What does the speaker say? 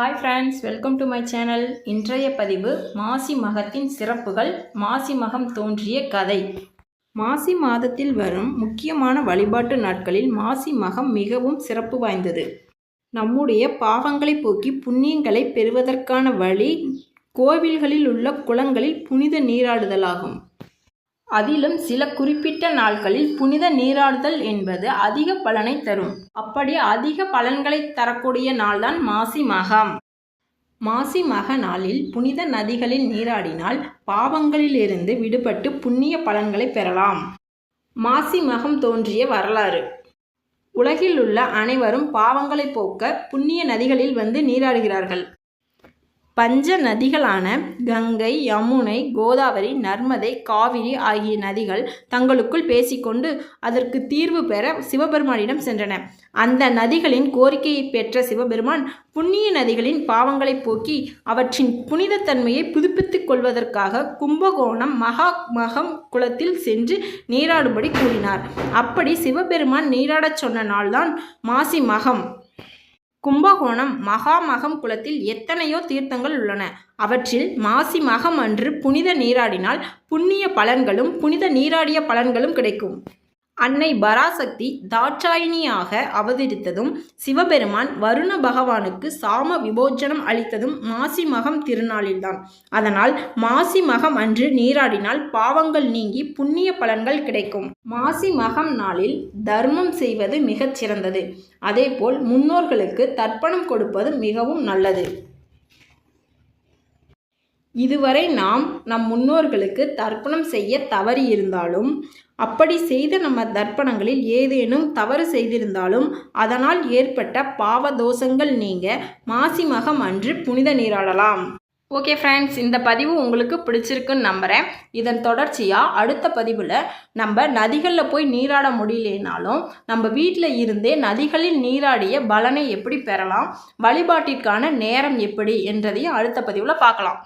Hi friends welcome to my channel இன்றைய பதிவு மாசி மகத்தின் சிறப்புகள் மாசி மகம் தோன்றிய கதை. மாசி மாதத்தில் வரும் முக்கியமான வழிபாட்டு நாட்களில் மாசி மகம் மிகவும் சிறப்பு வாய்ந்தது. நம்முடைய பாவங்களை போக்கி புண்ணியங்களை பெறுவதற்கான வழி கோவில்களில் உள்ள குளங்களில் புனித நீராடுதலாகும். அதிலும் சில குறிப்பிட்ட நாட்களில் புனித நீராடுதல் என்பது அதிக பலனை தரும். அப்படி அதிக பலன்களை தரக்கூடிய நாள்தான் மாசி மகம். மாசி மக நாளில் புனித நதிகளில் நீராடினால் பாவங்களிலிருந்து விடுபட்டு புண்ணிய பலன்களை பெறலாம். மாசி மகம் தோன்றிய வரலாறு. உலகில் உள்ள அனைவரும் பாவங்களை போக்க புண்ணிய நதிகளில் வந்து நீராடுகிறார்கள். பஞ்ச நதிகளான கங்கை யமுனை கோதாவரி நர்மதை காவிரி ஆகிய நதிகள் தங்களுக்குள் பேசிக்கொண்டு அதற்கு தீர்வு பெற சிவபெருமானிடம் சென்றன. அந்த நதிகளின் கோரிக்கையை பெற்ற சிவபெருமான் புண்ணிய நதிகளின் பாவங்களை போக்கி அவற்றின் புனிதத்தன்மையை புதுப்பித்துக் கொள்வதற்காக கும்பகோணம் மகா மகம் குளத்தில் சென்று நீராடும்படி கூறினார். அப்படி சிவபெருமான் நீராடச் சொன்ன நாள்தான் மாசி மகம். கும்பகோணம் மகாமகம் குளத்தில் எத்தனையோ தீர்த்தங்கள் உள்ளன. அவற்றில் மாசி மகம் அன்று புனித நீராடினால் புண்ணிய பலன்களும் புனித நீராடிய பலன்களும் கிடைக்கும். அன்னை பராசக்தி தாட்சாயினியாக அவதரித்ததும் சிவபெருமான் வருண பகவானுக்கு சாம விபோஜனம் அளித்ததும் மாசி மகம் திருநாளில்தான். அதனால் மாசி மகம் அன்று நீராடினால் பாவங்கள் நீங்கி புண்ணிய பலன்கள் கிடைக்கும். மாசி மகம் நாளில் தர்மம் செய்வது மிகச் சிறந்தது அதேபோல் முன்னோர்களுக்கு தர்ப்பணம் கொடுப்பது மிகவும் நல்லது. இதுவரை நாம் நம் முன்னோர்களுக்கு தர்ப்பணம் செய்ய தவறி இருந்தாலும் அப்படி செய்த நம்ம தர்ப்பணங்களில் ஏதேனும் தவறு செய்திருந்தாலும் அதனால் ஏற்பட்ட பாவ தோஷங்கள் நீங்க மாசி மகம் அன்று புனித நீராடலாம். ஓகே ஃப்ரெண்ட்ஸ் இந்த பதிவு உங்களுக்கு பிடிச்சிருக்குன்னு நம்புகிறேன் இதன் தொடர்ச்சியாக அடுத்த பதிவில் நம்ம நதிகளில் போய் நீராட முடியலனாலும் நம்ம வீட்டில் இருந்தே நதிகளில் நீராடிய பலனை எப்படி பெறலாம் வழிபாட்டிற்கான நேரம் எப்படி என்றதையும் அடுத்த பதிவில் பார்க்கலாம்.